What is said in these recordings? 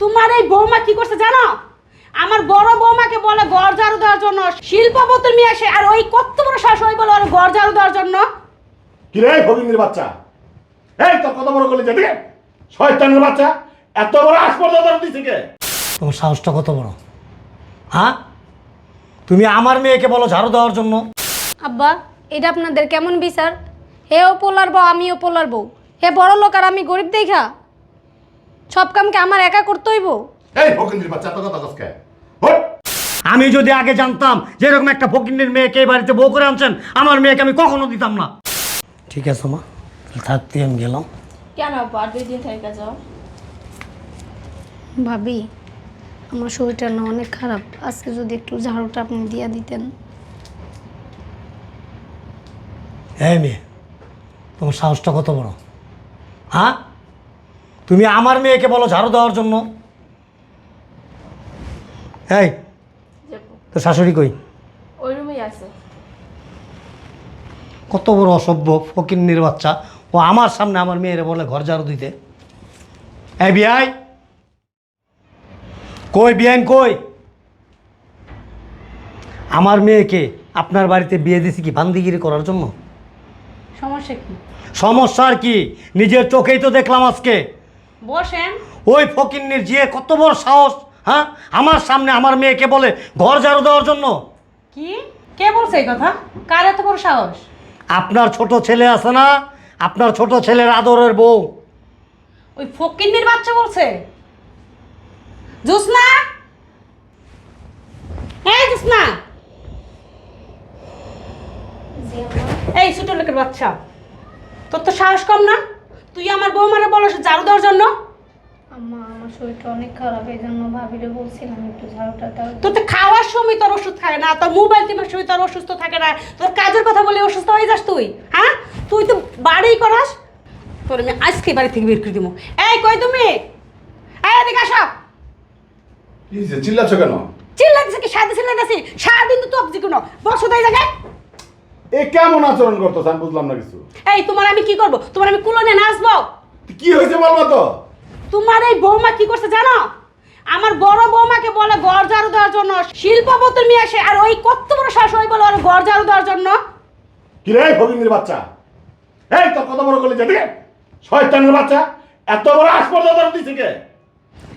তোমার এই বৌমা কি করছে জানো? আমার বড় বৌমাকে বলে ঘর ঝাড়ু দেওয়ার জন্য। শিল্পপত্র নিয়ে আসে আর ওই কত বড় শাশুড়ি বলে ওর ঘর ঝাড়ু দেওয়ার জন্য। কি রে ভগিনীর বাচ্চা? এই তোর কত বড় করলি যেদিকে শয়তানের বাচ্চা এত বড় আসপর্দা দিছে কে? তোমার সাহসটা কত বড়? হ্যাঁ? তুমি আমার মেয়েকে বলো ঝাড়ু দেওয়ার জন্য। আব্বা এটা আপনাদের কেমন বিচার? হে ও পোলার বউ আমিও পোলার বউ। হে বড় লোক আর আমি গরিব দেখা? সব কামকে আমার একা করতে হইব? এই বাচ্চা এত কথা কসকে আমি যদি আগে জানতাম যে এরকম একটা ফকিনের মেয়েকে এই বাড়িতে বউ করে আনছেন আমার মেয়েকে আমি কখনো দিতাম না। ঠিক আছে মা। থাকতে আমি গেলাম। কেন আপু? আর দুই দিন থেকে যাও। ভাবি আমার শরীরটা না অনেক খারাপ। আজকে যদি একটু ঝাড়ুটা আপনি দিয়ে দিতেন। হ্যাঁ মেয়ে তোমার সাহসটা কত বড়? হ্যাঁ? তুমি আমার মেয়েকে বলো ঝাড়ু দেওয়ার জন্য। এই তো শাশুড়ি কই? ওই রুমেই আছে। কত বড় অসভ্য ফকিন্নির বাচ্চা। ও আমার সামনে আমার মেয়েরে বলে ঘর ঝাড়ু দিতে। এই বিয়াই। কই বিয়াইন কই? আমার মেয়েকে আপনার বাড়িতে বিয়ে দিছি কি বান্দিগিরি করার জন্য? সমস্যা কি? সমস্যা আর কি? নিজের চোখেই তো দেখলাম আজকে। বসেন। ওই ফকিন্নির যে কত বড় সাহস হ্যাঁ? আমার সামনে আমার মেয়েকে বলে ঘর ঝাড়ু দেওয়ার জন্য। কি? কে বলছে এই কথা? কার এত বড় সাহস? আপনার ছোট ছেলে আছে না? আপনার ছোট ছেলের আদরের বউ। ওই ফকিন্নির বাচ্চা বলছে? জুসনা এই জুসনা এই ছোট লোকের বাচ্চা। তোর তো সাহস কম না? তুই আমার বৌমারে বলস ঝাড়ু দেওয়ার জন্য? আম্মা আমার শরীরটা অনেক খারাপ এই জন্য ভাবিরে বলছিলাম একটু ঝাড়ুটা দেওয়ার তোর তো খাওয়ার সময় তোর ওষুধ থাকে না তোর মোবাইল টিপার সময় তোর অসুস্থ থাকে না তোর কাজের কথা বলে অসুস্থ হয়ে যাস তুই হ্যাঁ? তুই তো বাড়ি করাস। তোর আমি আজকে বাড়ি থেকে বের করে দিব। এই কই তুমি? এই এদিকে আসো। চিল্লাচ্ছ কেন? কি? চিল্লাতেছি সারাদিন তো তবজি কোনো। বসো তো এই জায়গায়। এ কেমন আচরণ করতেছ আমি বুঝলাম না কিছু এই তোমার আমি কি করব তোমার আমি কুলনে নাচবো কি হয়েছে বলব তো তোমার এই বৌমা কি করছে জানো আমার বড় বৌমাকে বলে ঘর ঝাড়ু দেওয়ার জন্য শিল্পপত্র নিয়ে আসে আর ওই কত বড় শাশুড়ি বলে ওর ঘর ঝাড়ু দেওয়ার জন্য কি রে ভগিনীর বাচ্চা এই তোর কত বড় করলি যেদিকে শয়তানের বাচ্চা এত বড় আসপর্দা দিছে কে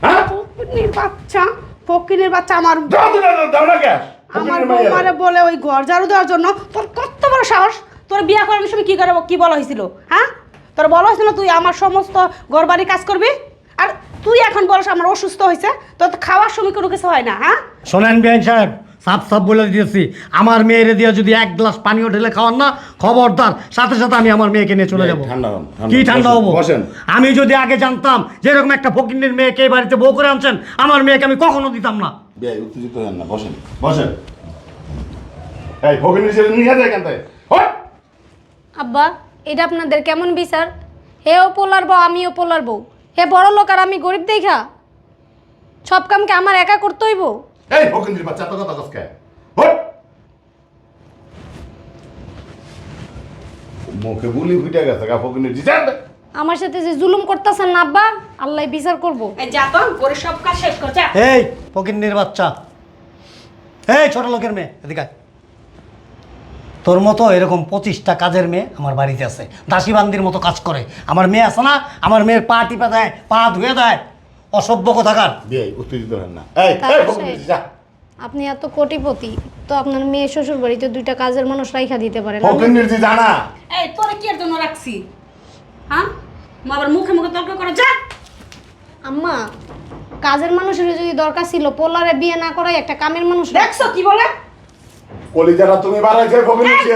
হ্যাঁ ফকিনের বাচ্চা ফকিনের বাচ্চা আমার দাও তো, দাও, দাও, দাও না গ্যাস আমার বৌমারে বলে ওই ঘর ঝাড়ু দেওয়ার জন্য তোর কত বড় সাহস? তোর বিয়া করানোর সময় কি করে কি বলা হয়েছিল? হ্যাঁ? তোর বলা হয়েছিল তুই আমার সমস্ত ঘর বাড়ি কাজ করবি? আর তুই এখন বলস আমার অসুস্থ হয়েছে তোর তো খাওয়ার সময় কোনো কিছু হয় না হ্যাঁ? শোনেন বিআইন সাহেব সাফ সাফ বলে দিয়েছি আমার মেয়েরে দিয়ে যদি এক গ্লাস পানিও ঢেলে খাওয়ান না খবরদার সাথে সাথে আমি আমার মেয়েকে নিয়ে চলে যাব। ঠান্ডা হন, ঠান্ডা কি হন, ঠান্ডা হব? বসেন। আমি যদি আগে জানতাম যে এরকম একটা ফকিন্নির মেয়েকে এই বাড়িতে বউ করে আনছেন আমার মেয়েকে আমি কখনো দিতাম না। বিয়াই উত্তেজিত হেন না বসেন বসেন। এই ভগিনীর ছেলে নিয়ে যায় থেকে। হট! আব্বা এটা আপনাদের কেমন বিচার? হেও পোলার বউ আমিও পোলার বউ। হে বড় লোক আর আমি গরিব দেখা। সব কামকে আমার একা করতে হইব। এই ভগিনীর বাচ্চা এত কথা কসকে মুখে বুলি ফুটে গেছে গা ফকিনের জিজান আমার সাথে যে জুলুম করতেছেন না আব্বা আল্লাহ বিচার করব। এই যা তো করে সব কাজ শেষ কর যা। এই বাচ্চা। এই ছোট লোকের মেয়ে এদিকে আয়। তোর মতো এরকম পঁচিশটা কাজের মেয়ে আমার বাড়িতে আছে। দাসীবান্দির মতো কাজ করে। আমার মেয়ে আছে না আমার মেয়ের পা টিপে দেয় পা ধুয়ে দেয়। অসভ্য কোথাকার। উত্তেজিত হেন না। এই তার। যা। আপনি এত কোটিপতি তো আপনার মেয়ে শ্বশুর বাড়িতে দুইটা কাজের মানুষ রাইখা দিতে পারেন আমি- ফকিনের জি জানা এই তোরে কি এর জন্য রাখছি? হ্যাঁ? মা আবার মুখে মুখে তর্ক করে যা। আম্মা কাজের মানুষের যদি দরকার ছিল পোলারে বিয়ে না করাই একটা কামের মানুষ দেখছ কি বলে? কলিজারা তুমি বাড়াইছে জি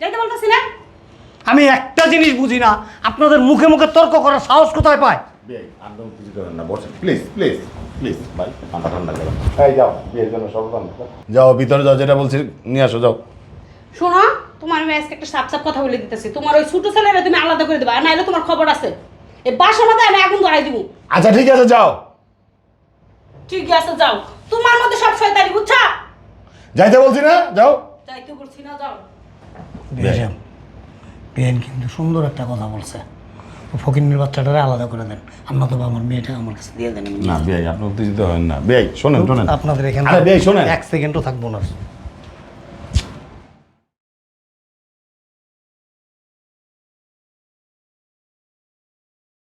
যাইতে বলতেছি না? আমি একটা জিনিস বুঝি না আপনাদের মুখে মুখে তর্ক করার সাহস কোথায় পায়? বিয়াই একদম উত্তেজিত হেন না বসেন। প্লিজ প্লিজ প্লিজ ভাই ঠান্ডা ঠান্ডা এই যাও বিয়ের জন্য সব যাও ভিতরে যাও যেটা বলছি নিয়ে আসো যাও। শোনো তোমার আমি আজকে একটা সাপ সাপ কথা বলে দিতেছি। তোমার ওই ছোট ছেলেরা তুমি আলাদা করে দেবা আর নাইলে তোমার খবর আছে। এই আমি আগুন ধরাই দিব। আচ্ছা ঠিক আছে যাও। ঠিক আছে যাও। তোমার মধ্যে সব শয়তানি বুঝছা? যাইতে বলছি না? যাও। যাইতে বলছি না যাও। বিএম বিয়ান কিন্তু সুন্দর একটা কথা বলছে। ফকিনের বাচ্চাটারে আলাদা করে দেন। আপনার তো আমার মেয়েটা আমার কাছে দিয়ে দেন। না বিয়াই আপনি উত্তেজিত হন না। বিয়াই শোনেন শোনেন। আপনাদের এখানে আরে বেয়াই শোনেন। এক সেকেন্ডও থাকব না।